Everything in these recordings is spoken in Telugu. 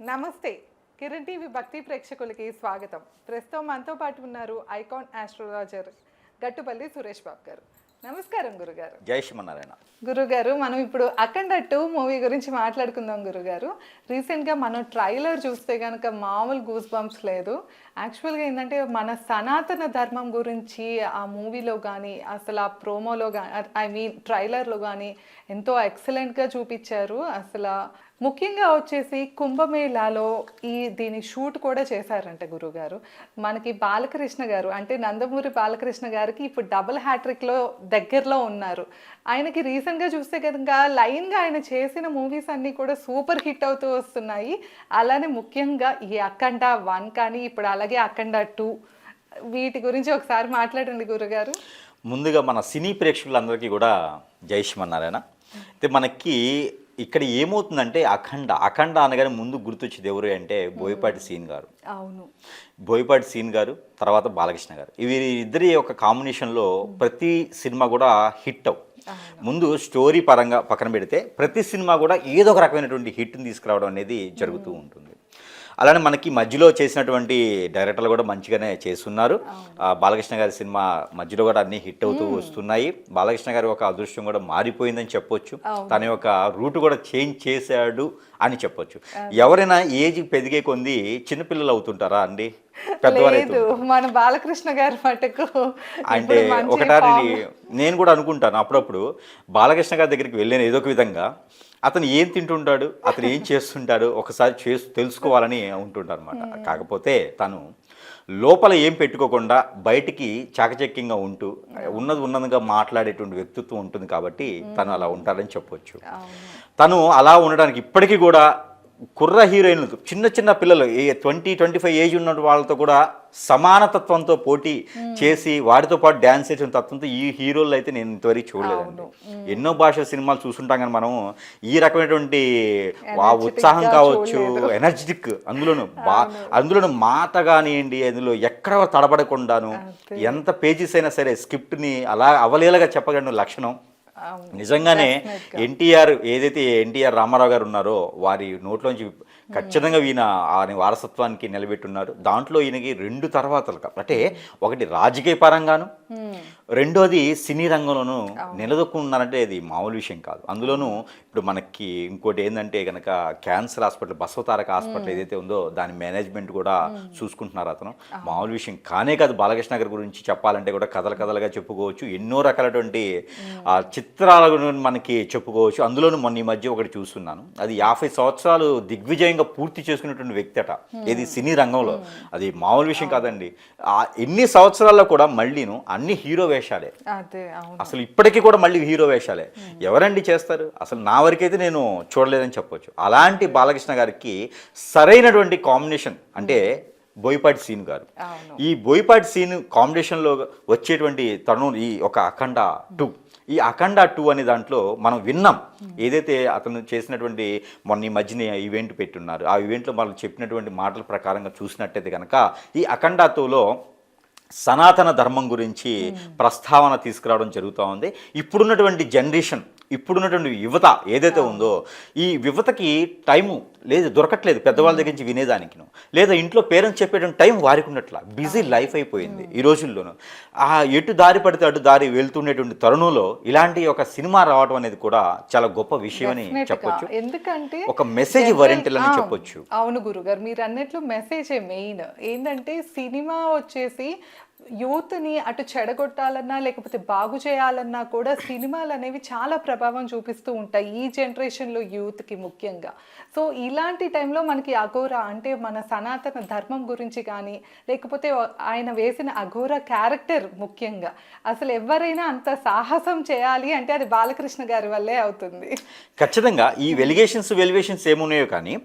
నమస్తే. కిరణ్ టీవీ భక్తి ప్రేక్షకులకి స్వాగతం. ప్రస్తుతం మనతో పాటు ఉన్నారు ఐకాన్ ఆస్ట్రాలజర్ గట్టుపల్లి సురేష్ బాబు గారు. నమస్కారం గురుగారు. జై శ్రీమన్నారాయణ. గురుగారు మనం ఇప్పుడు అఖండ టూ మూవీ గురించి మాట్లాడుకుందాం గురుగారు. రీసెంట్గా మనం ట్రైలర్ చూస్తే కనుక మామూలు గూస్ బంప్స్ లేదు. యాక్చువల్గా ఏంటంటే మన సనాతన ధర్మం గురించి ఆ మూవీలో కానీ అసలు ఆ ప్రోమోలో కానీ ఐ మీన్ ట్రైలర్లో కానీ ఎంతో ఎక్సలెంట్గా చూపించారు. అసలు ముఖ్యంగా వచ్చేసి కుంభమేళాలో ఈ దీని షూట్ కూడా చేశారంట గురుగారు మనకి బాలకృష్ణ గారు అంటే నందమూరి బాలకృష్ణ గారికి ఇప్పుడు డబుల్ హ్యాట్రిక్లో దగ్గరలో ఉన్నారు. ఆయనకి రీసెంట్గా చూస్తే కనుక లైన్గా ఆయన చేసిన మూవీస్ అన్నీ కూడా సూపర్ హిట్ అవుతూ వస్తున్నాయి. అలానే ముఖ్యంగా ఈ అఖండ వన్ కానీ ఇప్పుడు అలాగే అఖండ టూ వీటి గురించి ఒకసారి మాట్లాడండి గురుగారు ముందుగా మన సినీ ప్రేక్షకులందరికీ కూడా జై శ్రీమన్నారాయణ. అయితే మనకి ఇక్కడ ఏమవుతుందంటే అఖండ అఖండ అనగానే ముందు గుర్తొచ్చేది ఎవరు అంటే బోయపాటి సీన్ గారు. అవును. బోయపాటి సీన్ గారు తర్వాత బాలకృష్ణ గారు. వీరి ఇద్దరి యొక్క కాంబినేషన్లో ప్రతి సినిమా కూడా హిట్ అవు. ముందు స్టోరీ పరంగా పక్కన పెడితే ప్రతి సినిమా కూడా ఏదో ఒక రకమైనటువంటి హిట్ని తీసుకురావడం అనేది జరుగుతూ ఉంటుంది. అలానే మనకి మధ్యలో చేసినటువంటి డైరెక్టర్లు కూడా మంచిగానే చేస్తున్నారు. బాలకృష్ణ గారి సినిమా మధ్యలో కూడా అన్ని హిట్ అవుతూ వస్తున్నాయి. బాలకృష్ణ గారి ఒక అదృష్టం కూడా మారిపోయిందని చెప్పొచ్చు. తన యొక్క రూట్ కూడా చేంజ్ చేశాడు అని చెప్పొచ్చు. ఎవరైనా ఏజ్ పెరిగే కొంది చిన్నపిల్లలు అవుతుంటారా అండి? లేదు మన బాలకృష్ణ గారి మటుకు అంటే ఒకటారి నేను కూడా అనుకుంటాను అప్పుడప్పుడు బాలకృష్ణ గారి దగ్గరికి వెళ్ళిన ఏదో ఒక విధంగా అతను ఏం తింటుంటాడు అతను ఏం చేస్తుంటాడు ఒకసారి చేసు తెలుసుకోవాలని ఉంటుంటారు అనమాట కాకపోతే తను లోపల ఏం పెట్టుకోకుండా బయటికి చాకచక్యంగా ఉంటూ ఉన్నది ఉన్నదిగా మాట్లాడేటువంటి వ్యక్తిత్వం ఉంటుంది కాబట్టి తను అలా ఉంటాడని చెప్పొచ్చు. అవును. తను అలా ఉండడానికి ఇప్పటికీ కూడా కుర్ర హీరోయిన్లు చిన్న చిన్న పిల్లలు ఏ ట్వంటీ ట్వంటీ ఫైవ్ ఏజ్ ఉన్న వాళ్ళతో కూడా సమానతత్వంతో పోటీ చేసి వారితో పాటు డ్యాన్స్ చేసిన తత్వంతో ఈ హీరోలు అయితే నేను ఇంతవరకు చూడలేదండి. ఎన్నో భాషల సినిమాలు చూస్తుంటాం కానీ మనం ఈ రకమైనటువంటి ఆ ఉత్సాహం కావచ్చు ఎనర్జెటిక్ అందులోను బా అందులోను మాత కానివ్వండి అందులో ఎక్కడ తడబడకుండాను ఎంత పేజెస్ అయినా సరే స్క్రిప్ట్ని అలా అవలీలగా చెప్పగలను లక్షణం. నిజంగానే ఎన్టీఆర్ ఏదైతే ఎన్టీఆర్ రామారావు గారు ఉన్నారో వారి నోట్లోంచి ఖచ్చితంగా ఈయన ఆయన వారసత్వానికి నిలబెట్టున్నారు దాంట్లో ఈయనకి రెండు తర్వాతలు అంటే ఒకటి రాజకీయ పరంగాను రెండోది సినీ రంగంలోనూ నిలదొక్కున్నారంటే అది మామూలు విషయం కాదు. అందులోనూ ఇప్పుడు మనకి ఇంకోటి ఏంటంటే కనుక క్యాన్సర్ హాస్పిటల్ బసవతారక హాస్పిటల్ ఏదైతే ఉందో దాని మేనేజ్మెంట్ కూడా చూసుకుంటున్నారు అతను. మామూలు విషయం. కానే కాదు బాలకృష్ణ గారి గురించి చెప్పాలంటే కూడా కథలు కథలుగా చెప్పుకోవచ్చు. ఎన్నో రకాలటువంటి ఆ, చిత్రాల గురించి మనకి చెప్పుకోవచ్చు. అందులోనూ మొన్న ఈ మధ్య ఒకటి చూస్తున్నాను. అది యాభై సంవత్సరాలు దిగ్విజయంగా పూర్తి చేసుకున్నటువంటి వ్యక్తి అట. ఇది సినీ రంగంలో. అది మామూలు విషయం కాదండి. ఆ ఎన్ని సంవత్సరాల్లో కూడా మళ్ళీను అన్ని హీరో వేషాలే. అసలు ఇప్పటికీ కూడా మళ్ళీ హీరో వేషాలే. ఎవరండి చేస్తారు? అసలు నా వరకైతే నేను చూడలేదని చెప్పొచ్చు. అలాంటి బాలకృష్ణ గారికి సరైనటువంటి కాంబినేషన్ అంటే బోయపాటి సీన్ గారు. ఈ బోయపాటి సీన్ కాంబినేషన్లో వచ్చేటువంటి తరుణం ఈ ఒక అఖండ టూ. ఈ అఖండ టూ అనే దాంట్లో మనం విన్నాం. ఏదైతే అతను చేసినటువంటి మొన్న ఈ మధ్యన ఈవెంట్ పెట్టున్నారు. ఆ ఈవెంట్లో వాళ్ళు చెప్పినటువంటి మాటల ప్రకారంగా చూసినట్టయితే కనుక ఈ అఖండ టూలో సనాతన ధర్మం గురించి ప్రస్తావన తీసుకురావడం జరుగుతూ ఉంది. ఇప్పుడున్నటువంటి జనరేషన్ ఇప్పుడున్నటువంటి యువత ఏదైతే ఉందో ఈ యువతకి టైము లేదు దొరకట్లేదు పెద్దవాళ్ళ దగ్గర నుంచి వినేదానికి లేదా ఇంట్లో పేరెంట్స్ చెప్పేటువంటి టైం వారికి ఉన్నట్ల బిజీ లైఫ్ అయిపోయింది ఈ రోజుల్లోనూ. ఆ ఎటు దారి పడితే అటు దారి వెళ్తుండేటువంటి తరుణంలో ఇలాంటి ఒక సినిమా రావడం అనేది కూడా చాలా గొప్ప విషయం అని. చెప్పొచ్చు. ఎందుకంటే ఒక మెసేజ్ ఓరియంటల్ అని చెప్పొచ్చు. అవును గురుగారు. మీరు అన్నట్లు మెసేజే మెయిన్ ఏంటంటే సినిమా వచ్చేసి యూత్ని అటు చెడగొట్టాలన్నా లేకపోతే బాగు చేయాలన్నా కూడా సినిమాలు అనేవి చాలా ప్రభావం చూపిస్తూ ఉంటాయి ఈ జనరేషన్లో యూత్కి ముఖ్యంగా. సో ఇలాంటి టైంలో మనకి అఘోర అంటే మన సనాతన ధర్మం గురించి కానీ లేకపోతే ఆయన వేసిన అఘోర క్యారెక్టర్ ముఖ్యంగా. అసలు ఎవరైనా అంత సాహసం చేయాలి అంటే అది బాలకృష్ణ గారి వల్లే అవుతుంది. ఖచ్చితంగా ఈ వెలిగేషన్స్ వెలివేషన్స్ ఏమున్నాయో కానీ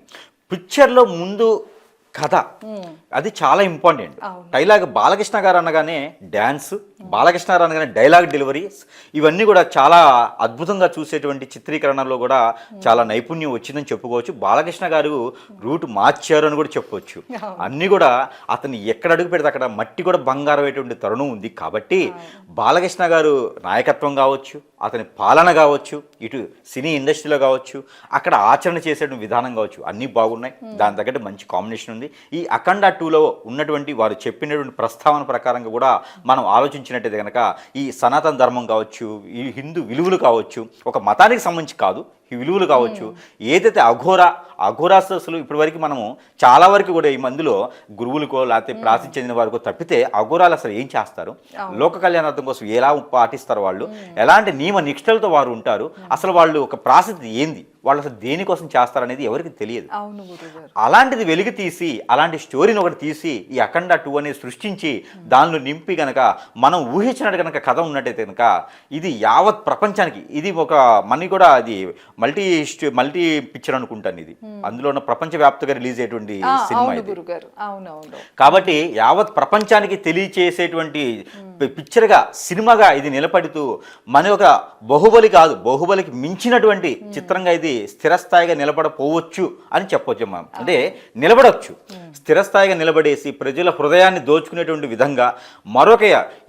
పిక్చర్లో ముందు కథ. అది చాలా ఇంపార్టెంట్. డైలాగ్ బాలకృష్ణ గారు అనగానే డ్యాన్స్ బాలకృష్ణ గారు అనగానే డైలాగ్ డెలివరీస్ ఇవన్నీ కూడా చాలా అద్భుతంగా చూసేటువంటి చిత్రీకరణలో కూడా చాలా నైపుణ్యం వచ్చిందని చెప్పుకోవచ్చు. బాలకృష్ణ గారు రూట్ మార్చారు అని కూడా చెప్పవచ్చు అన్నీ కూడా అతను ఎక్కడ అడుగు పెడితే అక్కడ మట్టి కూడా బంగారం అయ్యేటువంటి తరుణం ఉంది కాబట్టి బాలకృష్ణ గారు నాయకత్వం కావచ్చు అతని పాలన కావచ్చు ఇటు సినీ ఇండస్ట్రీలో కావచ్చు అక్కడ ఆచరణ చేసేటువంటి విధానం కావచ్చు అన్నీ బాగున్నాయి. దాని తగ్గట్టు మంచి కాంబినేషన్ ఉంది. ఈ అఖండ టూలో ఉన్నటువంటి వారు చెప్పినటువంటి ప్రస్తావన ప్రకారంగా కూడా మనం ఆలోచించినట్టయితే కనుక ఈ సనాతన ధర్మం కావచ్చు ఈ హిందూ విలువలు కావచ్చు ఒక మతానికి సంబంధించి కాదు ఈ విలువలు కావచ్చు. ఏదైతే అఘోర అఘోరాస్ అసలు ఇప్పటి వరకు మనము చాలా వరకు కూడా ఈ మందులో గురువులకో లేకపోతే ప్రాసి చెందిన వారికో తప్పితే అఘోరాలు అసలు ఏం చేస్తారు? లోక కళ్యాణార్థం కోసం ఎలా పాటిస్తారు వాళ్ళు? ఎలాంటి నియమ నిష్ఠలతో వారు ఉంటారు? అసలు వాళ్ళు ఒక ప్రాసెస్ ఏంది? వాళ్ళు అసలు దేనికోసం చేస్తారనేది ఎవరికి తెలియదు. అలాంటిది వెలికి తీసి అలాంటి స్టోరీని ఒకటి తీసి ఈ అఖండ టూ అనేది సృష్టించి దానిలో నింపి గనక మనం ఊహించినట్టు కనుక కథ ఉన్నట్టయితే కనుక ఇది యావత్ ప్రపంచానికి ఇది ఒక మనీ కూడా అది మల్టీ మల్టీ పిక్చర్ అనుకుంటాను ఇది. అందులో ఉన్న ప్రపంచవ్యాప్తంగా రిలీజ్ అయ్యేటువంటి సినిమా ఇది. కాబట్టి యావత్ ప్రపంచానికి తెలియచేసేటువంటి పి- పిక్చర్గా సినిమాగా ఇది నిలబడుతూ మన యొక్క బాహుబలి కాదు బాహుబలికి మించినటువంటి చిత్రంగా ఇది స్థిరస్థాయిగా నిలబడపోవచ్చు అని చెప్పొచ్చు మనం అంటే నిలబడవచ్చు స్థిరస్థాయిగా నిలబడేసి ప్రజల హృదయాన్ని దోచుకునేటువంటి విధంగా మరొక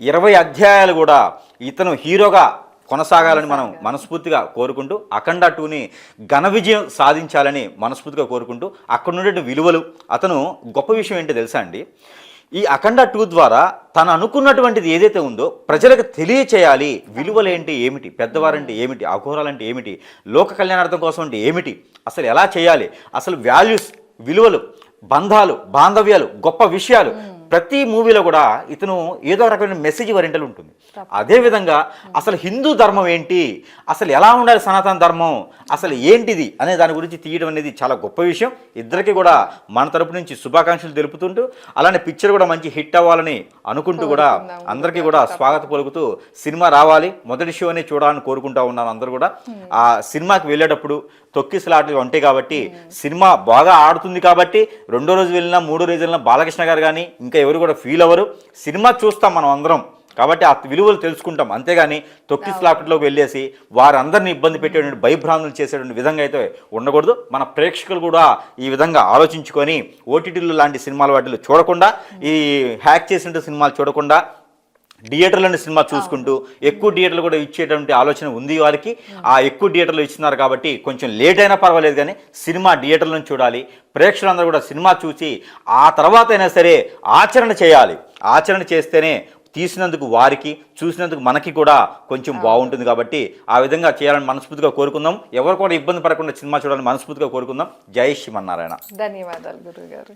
ఇరవై అధ్యాయాలు కూడా ఇతను హీరోగా కొనసాగాలని మనం మనస్ఫూర్తిగా కోరుకుంటూ అఖండ టూని ఘన విజయం సాధించాలని మనస్ఫూర్తిగా కోరుకుంటూ అక్కడ ఉండే విలువలు అతను గొప్ప విషయం ఏంటో తెలుసా అండి? ఈ అఖండ టూ ద్వారా తను అనుకున్నటువంటిది ఏదైతే ఉందో ప్రజలకు తెలియచేయాలి. విలువలేంటి ఏమిటి? పెద్దవారంటే ఏమిటి? అఘోరాలంటే ఏమిటి? లోక కళ్యాణార్థం కోసం అంటే ఏమిటి? అసలు ఎలా చేయాలి? అసలు వాల్యూస్ విలువలు బంధాలు బాంధవ్యాలు గొప్ప విషయాలు ప్రతి మూవీలో కూడా ఇతను ఏదో రకమైన మెసేజ్ వరింటలు ఉంటుంది. అదేవిధంగా అసలు హిందూ ధర్మం ఏంటి? అసలు ఎలా ఉండాలి సనాతన ధర్మం? అసలు ఏంటిది? అనే దాని గురించి తీయడం అనేది చాలా గొప్ప విషయం. ఇద్దరికి కూడా మన తరపు నుంచి శుభాకాంక్షలు తెలుపుతుంటూ అలానే పిక్చర్ కూడా మంచి హిట్ అవ్వాలని అనుకుంటూ కూడా. అందరికీ కూడా స్వాగత పలుకుతూ సినిమా రావాలి. మొదటి షో అనే చూడాలని కోరుకుంటా ఉన్నాను అందరూ కూడా. ఆ సినిమాకి వెళ్ళేటప్పుడు తొక్కిసలాటలు ఉంటాయి కాబట్టి సినిమా బాగా ఆడుతుంది కాబట్టి రెండో రోజు వెళ్ళినా మూడో రోజు వెళ్ళినా బాలకృష్ణ గారు కానీ ఇంకా ఎవరు కూడా ఫీల్ అవ్వరు. సినిమా చూస్తాం మనం అందరం. కాబట్టి ఆ విలువలు తెలుసుకుంటాం. అంతేగాని తొక్కిసలాటలోకి వెళ్ళేసి వారందరిని ఇబ్బంది పెట్టేటువంటి భయభ్రాంతులు చేసేటువంటి విధంగా అయితే ఉండకూడదు. మన ప్రేక్షకులు కూడా ఈ విధంగా ఆలోచించుకొని ఓటీటీలు లాంటి సినిమాల వాటిలో చూడకుండా ఈ హ్యాక్ చేసిన సినిమాలు చూడకుండా థియేటర్లోని సినిమా చూసుకుంటూ ఎక్కువ థియేటర్లు కూడా ఇచ్చేటువంటి ఆలోచన ఉంది వారికి ఆ ఎక్కువ థియేటర్లు ఇచ్చినారు కాబట్టి కొంచెం లేట్ అయినా పర్వాలేదు కానీ సినిమా థియేటర్లను చూడాలి. ప్రేక్షకులందరూ కూడా సినిమా చూసి ఆ తర్వాత అయినా సరే ఆచరణ చేయాలి. ఆచరణ చేస్తేనే తీసినందుకు వారికి చూసినందుకు మనకి కూడా కొంచెం బాగుంటుంది కాబట్టి ఆ విధంగా చేయాలని మనస్ఫూర్తిగా కోరుకుందాం. ఎవరు కూడా ఇబ్బంది పడకుండా సినిమా చూడాలని మనస్ఫూర్తిగా కోరుకుందాం. జై శ్రీమన్నారాయణ. ధన్యవాదాలు గురుగారు